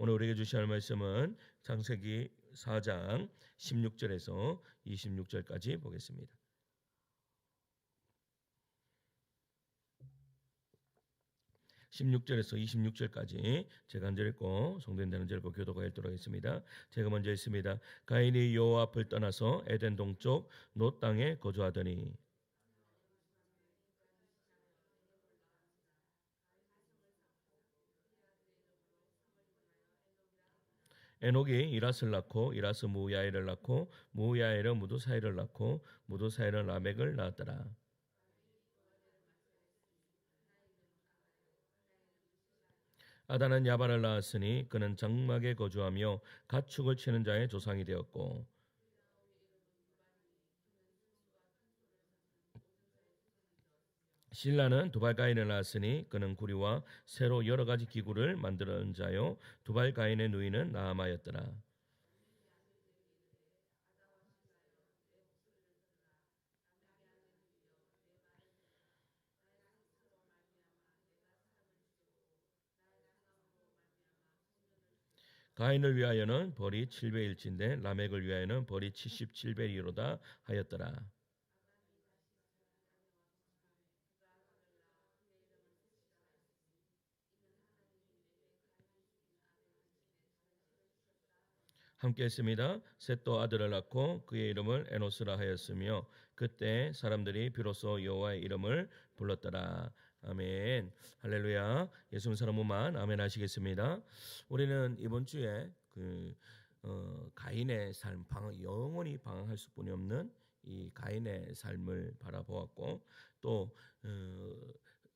오늘 우리에게 주실 말씀은 창세기 4장 16절에서 26절까지 보겠습니다. 16절에서 26절까지 제가 한절 읽고 성도인들 한절 읽고 교도가 읽도록 하겠습니다. 제가 먼저 읽습니다. 가인이 여호와 앞을 떠나서 에덴 동쪽 노 땅에 거주하더니 에녹이 이라스를 낳고 이라스 무야엘을 낳고 무야엘은 무두사엘을 낳고 무두사엘은 라멕을 낳았더라. 아다는 야발을 낳았으니 그는 장막에 거주하며 가축을 치는 자의 조상이 되었고 신라는 두발가인을 낳았으니 그는 구리와 새로 여러 가지 기구를 만드는 자요 두발가인의 누이는 나아마였더라. 가인을 위하여는 벌이 7배일진데 라멕을 위하여는 벌이 77배이로다 하였더라. 함께 했습니다. 셋도 아들을 낳고 그의 이름을 에노스라 하였으며 그때 사람들이 비로소 여호와의 이름을 불렀더라. 아멘. 할렐루야. 예수님 사람만 아멘 하시겠습니다. 우리는 이번 주에 그 어, 가인의 삶 방 영원히 방황할 수뿐이 없는 이 가인의 삶을 바라보았고 또 어,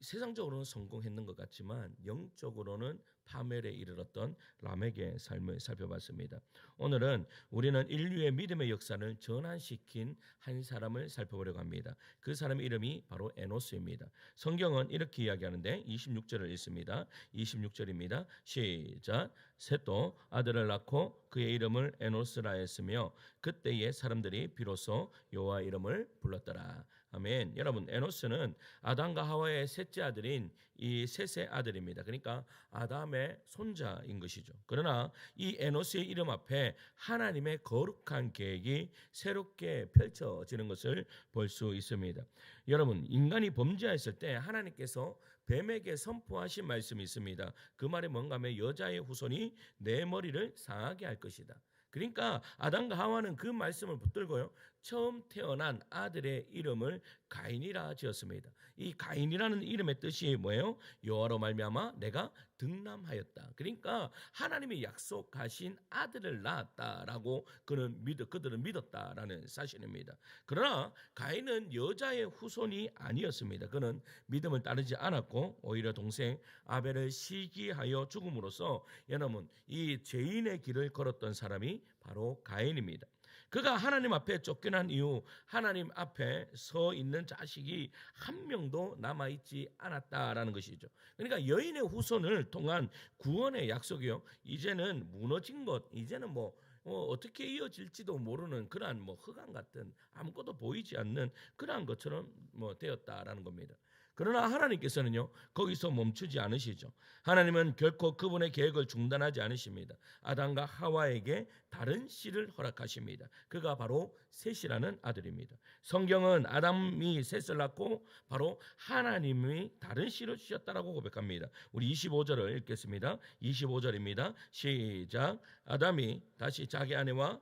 세상적으로는 성공했는 것 같지만 영적으로는 파멸에 이르렀던 라멕의 삶을 살펴봤습니다. 오늘은 우리는 인류의 믿음의 역사를 전환시킨 한 사람을 살펴보려고 합니다. 그 사람의 이름이 바로 에노스입니다. 성경은 이렇게 이야기하는데 26절을 읽습니다. 26절입니다. 시작. 셋도 아들을 낳고 그의 이름을 에노스라 했으며 그때의 사람들이 비로소 여호와 이름을 불렀더라. 아멘. 여러분 에노스는 아담과 하와의 셋째 아들인 이 셋의 아들입니다. 그러니까 아담의 손자인 것이죠. 그러나 이 에노스의 이름 앞에 하나님의 거룩한 계획이 새롭게 펼쳐지는 것을 볼 수 있습니다. 여러분 인간이 범죄했을 때 하나님께서 뱀에게 선포하신 말씀이 있습니다. 그 말이 뭔가 하면 여자의 후손이 내 머리를 상하게 할 것이다. 그러니까 아담과 하와는 그 말씀을 붙들고요. 처음 태어난 아들의 이름을 가인이라 지었습니다. 이 가인이라는 이름의 뜻이 뭐예요? 여호와로 말미암아 내가 등남하였다. 그러니까 하나님이 약속하신 아들을 낳았다라고 그는 믿 그들은 믿었다라는 사실입니다. 그러나 가인은 여자의 후손이 아니었습니다. 그는 믿음을 따르지 않았고 오히려 동생 아벨을 시기하여 죽음으로써 여러분 이 죄인의 길을 걸었던 사람이 바로 가인입니다. 그가 하나님 앞에 쫓겨난 이후 하나님 앞에 서 있는 자식이 한 명도 남아 있지 않았다라는 것이죠. 그러니까 여인의 후손을 통한 구원의 약속이요. 이제는 무너진 것, 이제는 뭐 어, 어떻게 이어질지도 모르는 그러한 뭐 흑암 같은 아무것도 보이지 않는 그러한 것처럼 뭐 되었다라는 겁니다. 그러나 하나님께서는요 거기서 멈추지 않으시죠. 하나님은 결코 그분의 계획을 중단하지 않으십니다. 아담과 하와에게 다른 씨를 허락하십니다. 그가 바로 셋이라는 아들입니다. 성경은 아담이 셋을 낳고 바로 하나님이 다른 씨를 주셨다라고 고백합니다. 우리 25절을 읽겠습니다. 25절입니다. 시작. 아담이 다시 자기 아내와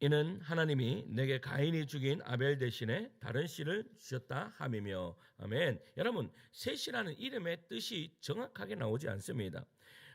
이는 하나님이 내게 가인이 죽인 아벨 대신에 다른 씨를 주셨다 함이며 아멘. 여러분 셋이라는 이름의 뜻이 정확하게 나오지 않습니다.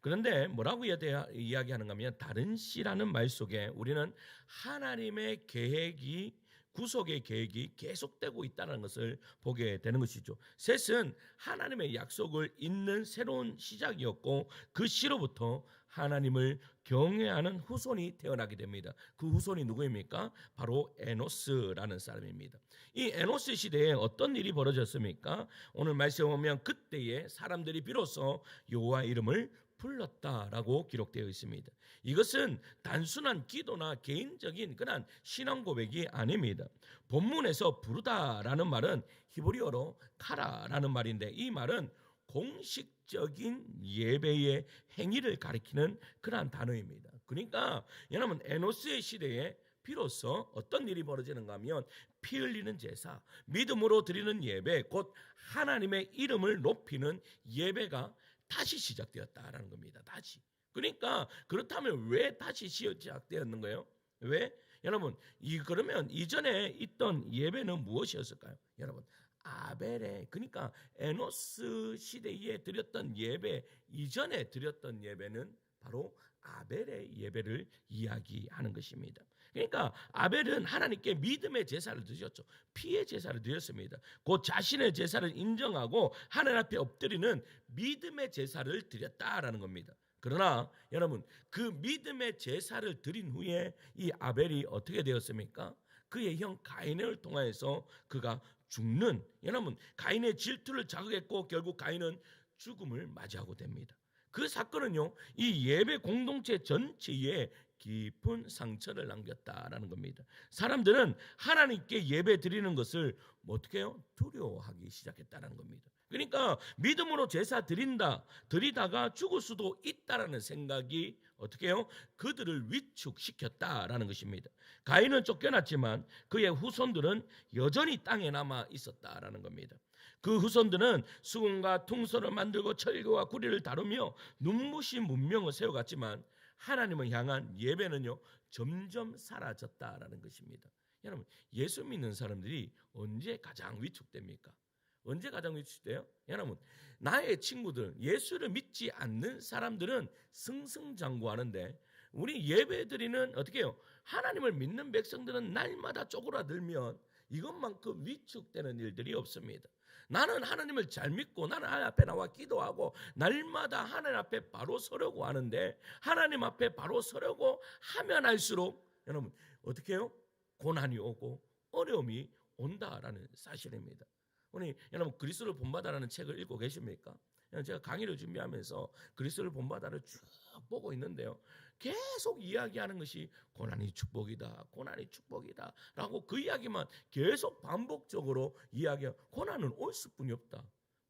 그런데 뭐라고 이야기하는가 하면 다른 씨라는 말 속에 우리는 하나님의 계획이 구속의 계획이 계속되고 있다는 것을 보게 되는 것이죠. 셋은 하나님의 약속을 잇는 새로운 시작이었고 그 씨로부터 하나님을 경외하는 후손이 태어나게 됩니다. 그 후손이 누구입니까? 바로 에노스라는 사람입니다. 이 에노스 시대에 어떤 일이 벌어졌습니까? 오늘 말씀에 보면 그때에 사람들이 비로소 여호와 이름을 불렀다라고 기록되어 있습니다. 이것은 단순한 기도나 개인적인 그런 신앙 고백이 아닙니다. 본문에서 부르다라는 말은 히브리어로 카라라는 말인데 이 말은 공식적인 예배의 행위를 가리키는 그러한 단어입니다. 그러니까 여러분 에노스의 시대에 비로소 어떤 일이 벌어지는가 하면 피 흘리는 제사, 믿음으로 드리는 예배, 곧 하나님의 이름을 높이는 예배가 다시 시작되었다라는 겁니다. 다시. 그러니까 그렇다면 왜 다시 시작되었는 거예요? 왜? 여러분, 이 그러면 이전에 있던 예배는 무엇이었을까요? 여러분, 아벨의 그러니까 에노스 시대에 드렸던 예배 이전에 드렸던 예배는 바로 아벨의 예배를 이야기하는 것입니다. 그러니까 아벨은 하나님께 믿음의 제사를 드렸죠. 피의 제사를 드렸습니다. 곧 자신의 제사를 인정하고 하나님 앞에 엎드리는 믿음의 제사를 드렸다라는 겁니다. 그러나 여러분 그 믿음의 제사를 드린 후에 이 아벨이 어떻게 되었습니까? 그의 형 가인을 통하여서 그가 죽는 여러분 가인의 질투를 자극했고 결국 가인은 죽음을 맞이하고 됩니다. 그 사건은요 이 예배 공동체 전체에 깊은 상처를 남겼다라는 겁니다. 사람들은 하나님께 예배 드리는 것을 뭐 어떻게 해요? 두려워하기 시작했다는 겁니다. 그러니까 믿음으로 제사 드린다 드리다가 죽을 수도 있다라는 생각이 어떻게 해요? 그들을 위축시켰다라는 것입니다. 가인은 쫓겨났지만 그의 후손들은 여전히 땅에 남아 있었다라는 겁니다. 그 후손들은 수금과 퉁소를 만들고 철교와 구리를 다루며 눈부신 문명을 세워갔지만 하나님을 향한 예배는요 점점 사라졌다라는 것입니다. 여러분 예수 믿는 사람들이 언제 가장 위축됩니까? 언제 가장 위축돼요? 여러분 나의 친구들 예수를 믿지 않는 사람들은 승승장구하는데 우리 예배드리는 어떻게 해요? 하나님을 믿는 백성들은 날마다 쪼그라들면 이것만큼 위축되는 일들이 없습니다. 나는 하나님을 잘 믿고 나는 하나님 앞에 나와 기도하고 날마다 하나님 앞에 바로 서려고 하는데 하나님 앞에 바로 서려고 하면 할수록 여러분 어떻게 해요? 고난이 오고 어려움이 온다라는 사실입니다. 우리 여러분 그리스도를 본받아라는 책을 읽고 계십니까? 제가 강의를 준비하면서 그리스도를 본받아를 쭉 보고 있는데요. 계속 이야기하는 것이 고난이 축복이다, 고난이 축복이다 라고 그 이야기만 계속 반복적으로 이야기하. 고난은 올 수뿐이 없다.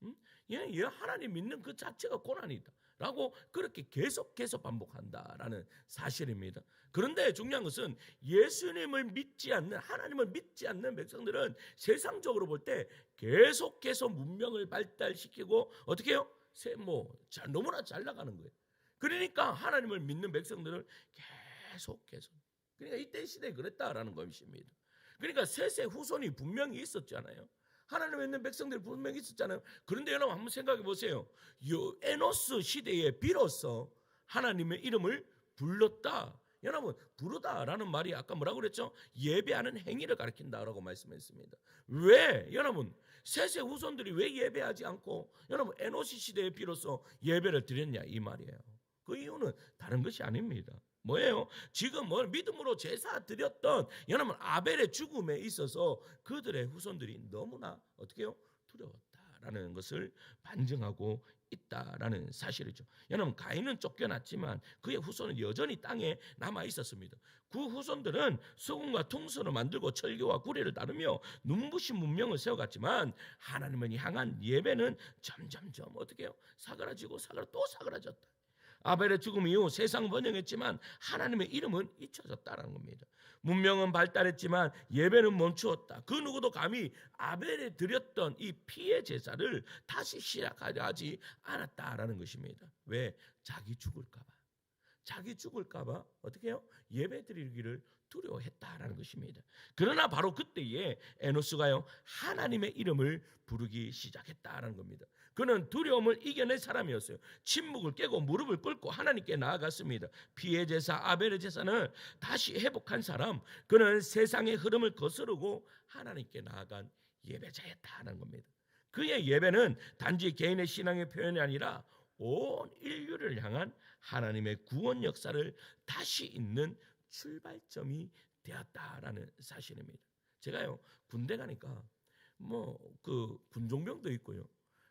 응? 얘, 얘 하나님 믿는 그 자체가 고난이다. 라고 그렇게 계속해서 반복한다라는 사실입니다. 그런데 중요한 것은 예수님을 믿지 않는 하나님을 믿지 않는 백성들은 세상적으로 볼 때 계속해서 문명을 발달시키고 어떻게 해요? 뭐 너무나 잘 나가는 거예요. 그러니까 하나님을 믿는 백성들은 계속 계속 그러니까 이때 시대에 그랬다라는 것입니다. 그러니까 셋의 후손이 분명히 있었잖아요. 하나님 믿는 백성들이 분명히 있었잖아요. 그런데 여러분 한번 생각해 보세요. 요 에노스 시대에 비로소 하나님의 이름을 불렀다. 여러분 부르다라는 말이 아까 뭐라고 그랬죠? 예배하는 행위를 가리킨다라고 말씀했습니다. 왜 여러분 셋의 후손들이 왜 예배하지 않고 여러분 에노시 시대에 비로소 예배를 드렸냐 이 말이에요. 그 이유는 다른 것이 아닙니다. 뭐예요? 지금 뭐 믿음으로 제사 드렸던 여러분 아벨의 죽음에 있어서 그들의 후손들이 너무나 어떻게요? 두려웠다라는 것을 반증하고 있다라는 사실이죠. 여러분 가인은 쫓겨났지만 그의 후손은 여전히 땅에 남아 있었습니다. 그 후손들은 소금과 통소를 만들고 철교와 구례를 다루며 눈부신 문명을 세워갔지만 하나님을 향한 예배는 점점점 어떻게요? 사그라지고 사그라 또 사그라졌다. 아벨의 죽음 이후 세상 번영했지만 하나님의 이름은 잊혀졌다는 겁니다. 문명은 발달했지만 예배는 멈추었다. 그 누구도 감히 아벨에 드렸던 이 피의 제사를 다시 시작하려 하지 않았다라는 것입니다. 왜? 자기 죽을까봐. 자기 죽을까봐 어떻게 해요? 예배 드리기를 두려워했다라는 것입니다. 그러나 바로 그때에 에노스가요 하나님의 이름을 부르기 시작했다라는 겁니다. 그는 두려움을 이겨낸 사람이었어요. 침묵을 깨고 무릎을 꿇고 하나님께 나아갔습니다. 피해 제사 아벨의 제사는 다시 회복한 사람. 그는 세상의 흐름을 거스르고 하나님께 나아간 예배자였다는 겁니다. 그의 예배는 단지 개인의 신앙의 표현이 아니라 온 인류를 향한 하나님의 구원 역사를 다시 잇는 출발점이 되었다라는 사실입니다. 제가요 군대 가니까 뭐 그 군종병도 있고요.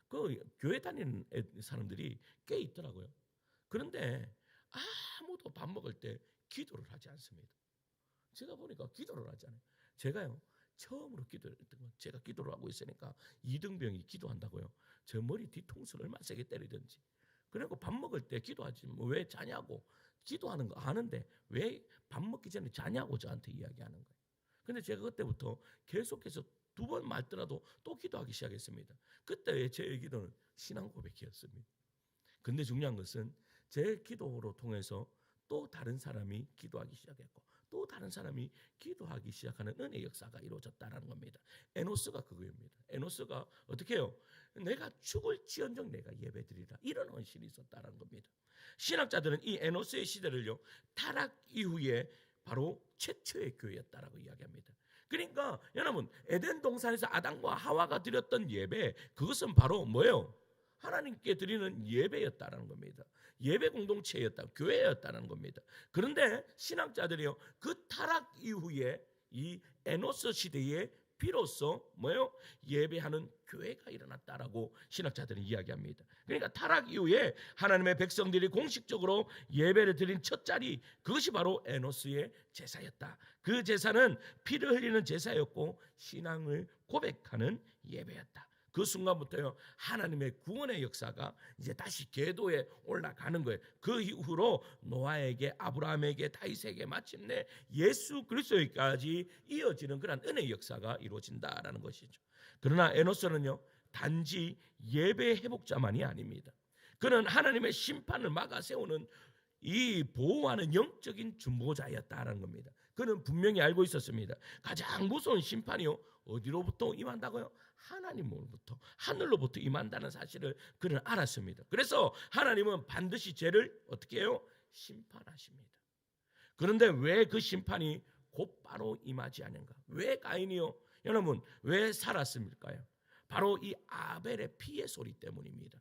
그 교회 다니는 사람들이 꽤 있더라고요. 그런데 아무도 밥 먹을 때 기도를 하지 않습니다. 제가 보니까 기도를 하잖아요. 제가요 처음으로 기도했던 건 제가 기도를 하고 있으니까 이등병이 기도한다고요. 저 머리 뒤통수를 얼마나 세게 때리든지. 그리고 밥 먹을 때 기도하지 뭐 왜 자냐고 기도하는 거 아는데 왜 밥 먹기 전에 자냐고 저한테 이야기하는 거예요. 근데 제가 그때부터 계속해서 두번 말더라도 또 기도하기 시작했습니다. 그때의 제 기도는 신앙 고백이었습니다. 근데 중요한 것은 제 기도로 통해서 또 다른 사람이 기도하기 시작했고 또 다른 사람이 기도하기 시작하는 은혜 역사가 이루어졌다는 겁니다. 에노스가 그거입니다. 에노스가 어떻게 해요? 내가 죽을 지언정 내가 예배드리라 이런 헌신이 있었다는 겁니다. 신학자들은 이 에노스의 시대를요 타락 이후에 바로 최초의 교회였다라고 이야기합니다. 그러니까 여러분 에덴 동산에서 아담과 하와가 드렸던 예배 그것은 바로 뭐예요? 하나님께 드리는 예배였다라는 겁니다. 예배 공동체였다, 교회였다는 겁니다. 그런데 신학자들이요 그 타락 이후에 이 에노스 시대에 비로소 뭐요 예배하는 교회가 일어났다라고 신학자들은 이야기합니다. 그러니까 타락 이후에 하나님의 백성들이 공식적으로 예배를 드린 첫 자리 그것이 바로 에노스의 제사였다. 그 제사는 피를 흘리는 제사였고 신앙을 고백하는 예배였다. 그 순간부터요 하나님의 구원의 역사가 이제 다시 궤도에 올라가는 거예요. 그 이후로 노아에게 아브라함에게 다윗에게 마침내 예수 그리스도까지 이어지는 그런 은혜 역사가 이루어진다라는 것이죠. 그러나 에노스는요 단지 예배 회복자만이 아닙니다. 그는 하나님의 심판을 막아 세우는 이 보호하는 영적인 중보자였다라는 겁니다. 그는 분명히 알고 있었습니다. 가장 무서운 심판이요 어디로부터 임한다고요? 하나님으로부터 하늘로부터 임한다는 사실을 그는 알았습니다. 그래서 하나님은 반드시 죄를 어떻게 해요? 심판하십니다. 그런데 왜 그 심판이 곧바로 임하지 않은가? 왜 가인이요? 여러분 왜 살았습니까요? 바로 이 아벨의 피의 소리 때문입니다.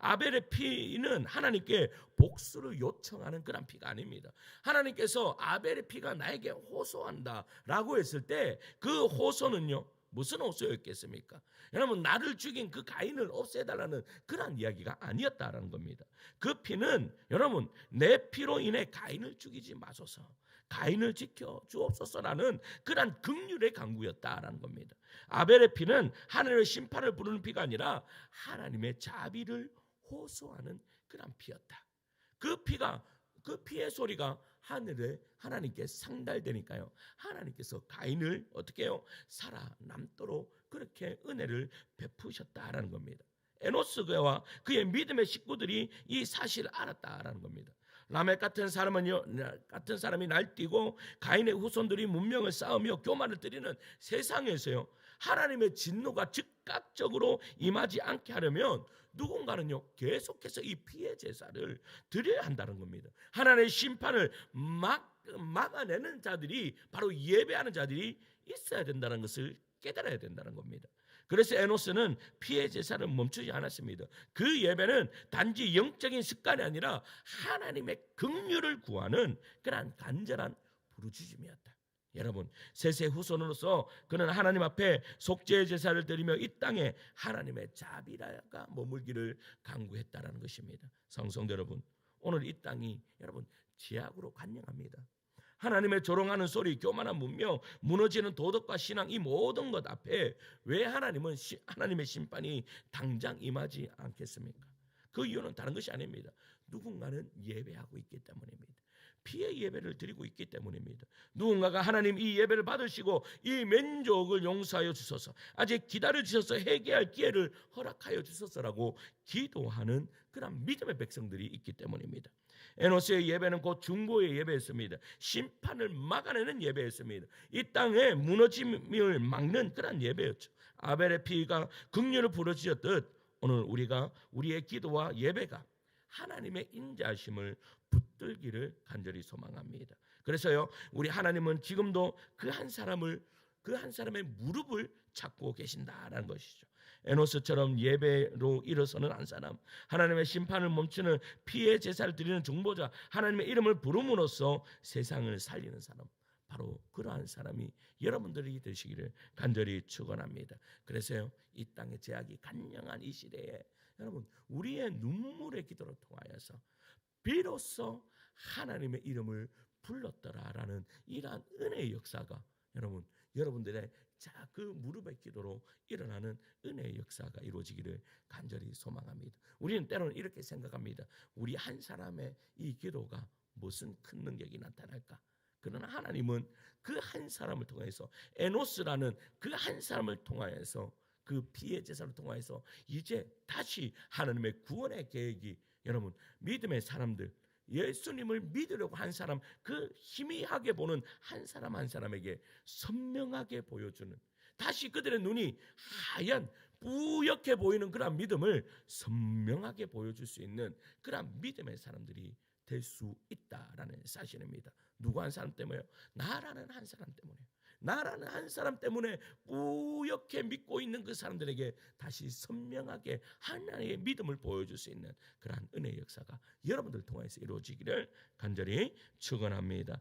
아벨의 피는 하나님께 복수를 요청하는 그런 피가 아닙니다. 하나님께서 아벨의 피가 나에게 호소한다라고 했을 때 그 호소는요. 무슨 호소였겠습니까? 여러분 나를 죽인 그 가인을 없애달라는 그런 이야기가 아니었다라는 겁니다. 그 피는 여러분 내 피로 인해 가인을 죽이지 마소서. 가인을 지켜 주옵소서라는 그런 극률의 강구였다라는 겁니다. 아벨의 피는 하늘의 심판을 부르는 피가 아니라 하나님의 자비를 호소하는 그런 피였다. 그 피가 그 피의 소리가 하늘에 하나님께 상달되니까요. 하나님께서 가인을 어떻게 해요? 살아남도록 그렇게 은혜를 베푸셨다라는 겁니다. 에노스와 그의 믿음의 식구들이 이 사실을 알았다라는 겁니다. 라멕 같은 사람은요 같은 사람이 날뛰고 가인의 후손들이 문명을 쌓으며 교만을 드리는 세상에서요 하나님의 진노가 즉각적으로 임하지 않게 하려면 누군가는요 계속해서 이 피해 제사를 드려야 한다는 겁니다. 하나님의 심판을 막 막아내는 자들이 바로 예배하는 자들이 있어야 된다는 것을 깨달아야 된다는 겁니다. 그래서 에노스는 피해 제사를 멈추지 않았습니다. 그 예배는 단지 영적인 습관이 아니라 하나님의 긍휼을 구하는 그러한 간절한 부르짖음이었다. 여러분 세세 후손으로서 그는 하나님 앞에 속죄의 제사를 드리며 이 땅에 하나님의 자비라가 머물기를 강구했다라는 것입니다. 성성들 여러분 오늘 이 땅이 여러분 지약으로 관영합니다. 하나님의 조롱하는 소리, 교만한 문명, 무너지는 도덕과 신앙 이 모든 것 앞에 왜 하나님은 시, 하나님의 심판이 당장 임하지 않겠습니까? 그 이유는 다른 것이 아닙니다. 누군가는 예배하고 있기 때문입니다. 피의 예배를 드리고 있기 때문입니다. 누군가가 하나님 이 예배를 받으시고 이 면족을 용서하여 주소서. 아직 기다려 주셔서 회개할 기회를 허락하여 주소서라고 기도하는 그런 믿음의 백성들이 있기 때문입니다. 에노스의 예배는 곧 중보의 예배였습니다. 심판을 막아내는 예배였습니다. 이 땅의 무너짐을 막는 그런 예배였죠. 아벨의 피가 극렬을 부러지었듯 오늘 우리가 우리의 기도와 예배가 하나님의 인자심을 붙들기를 간절히 소망합니다. 그래서요, 우리 하나님은 지금도 그 한 사람을 그 한 사람의 무릎을 찾고 계신다라는 것이죠. 에노스처럼 예배로 일어서는 한 사람, 하나님의 심판을 멈추는 피해 제사를 드리는 중보자, 하나님의 이름을 부름으로써 세상을 살리는 사람, 바로 그러한 사람이 여러분들이 되시기를 간절히 축원합니다. 그래서요, 이 땅의 제약이 간영한 이 시대에 여러분 우리의 눈물의 기도를 통하여서 비로소 하나님의 이름을 불렀더라라는 이러한 은혜의 역사가 여러분 여러분들의 자 그 무릎의 기도로 일어나는 은혜의 역사가 이루어지기를 간절히 소망합니다. 우리는 때로는 이렇게 생각합니다. 우리 한 사람의 이 기도가 무슨 큰 능력이 나타날까? 그러나 하나님은 그 한 사람을 통해서 에노스라는 그 한 사람을 통하여서 그 피의 제사를 통하여서 이제 다시 하나님의 구원의 계획이 여러분 믿음의 사람들 예수님을 믿으려고 한 사람 그 희미하게 보는 한 사람 한 사람에게 선명하게 보여주는 다시 그들의 눈이 하얀 뿌옇게 보이는 그런 믿음을 선명하게 보여줄 수 있는 그런 믿음의 사람들이 될 수 있다라는 사실입니다. 누구 한 사람 때문에요? 나라는 한 사람 때문에. 나라는 한 사람 때문에 뿌옇게 믿고 있는 그 사람들에게 다시 선명하게 하나님의 믿음을 보여줄 수 있는 그러한 은혜의 역사가 여러분들 통해서 이루어지기를 간절히 축원합니다.